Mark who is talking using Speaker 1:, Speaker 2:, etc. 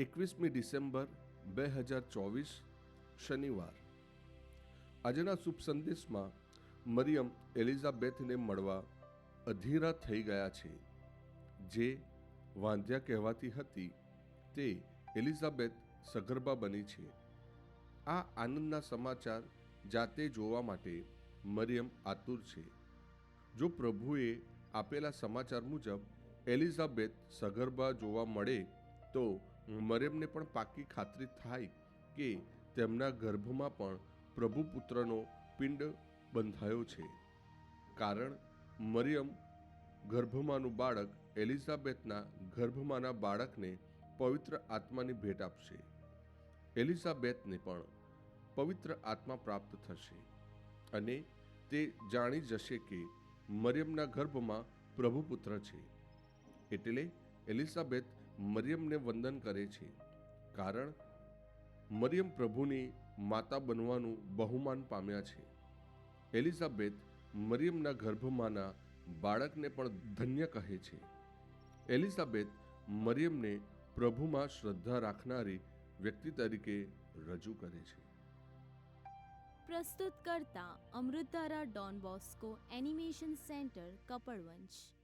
Speaker 1: એકવીસમી ડિસેમ્બર બે હજાર ચોવીસ શનિવાર. આજના શુભ સંદેશમાં મરિયમ એલિઝાબેથને મળવા અધીરા થઈ ગયા છે. જે વાંધ્યા કહેવાતી હતી તે એલિઝાબેથ સગર્ભા બની છે. આ આનંદના સમાચાર જાતે જોવા માટે મરિયમ આતુર છે. જો પ્રભુએ આપેલા સમાચાર મુજબ એલિઝાબેથ સગર્ભા જોવા મળે તો મરિયમને પણ પાકી ખાતરી થાય કે તેમના ગર્ભમાં પણ પ્રભુ પુત્રનો પિંડ બંધાયો છે. કારણ મરિયમ ગર્ભમાંનું બાળક એલિઝાબેથના ગર્ભમાંના બાળકને પવિત્ર આત્માની ભેટ આપશે. એલિઝાબેથને પણ પવિત્ર આત્મા પ્રાપ્ત થશે અને તે જાણી જશે કે મરિયમના ગર્ભમાં પ્રભુ પુત્ર છે. એટલે એલિઝાબેથ મરિયમને વંદન કરે છે. કારણ, મરિયમ પ્રભુની માતા બનવાનું બહુમાન પામ્યા છે. એલિઝાબેથ મરિયમના ગર્ભમાંના બાળકને પણ ધન્ય કહે છે. એલિઝાબેથ મરિયમને પ્રભુમાં શ્રદ્ધા રાખનારી વ્યક્તિ તરીકે રજૂ કરે છે.
Speaker 2: પ્રસ્તુત કરતા Amritdhara Don Bosco animation centre Kapadvanj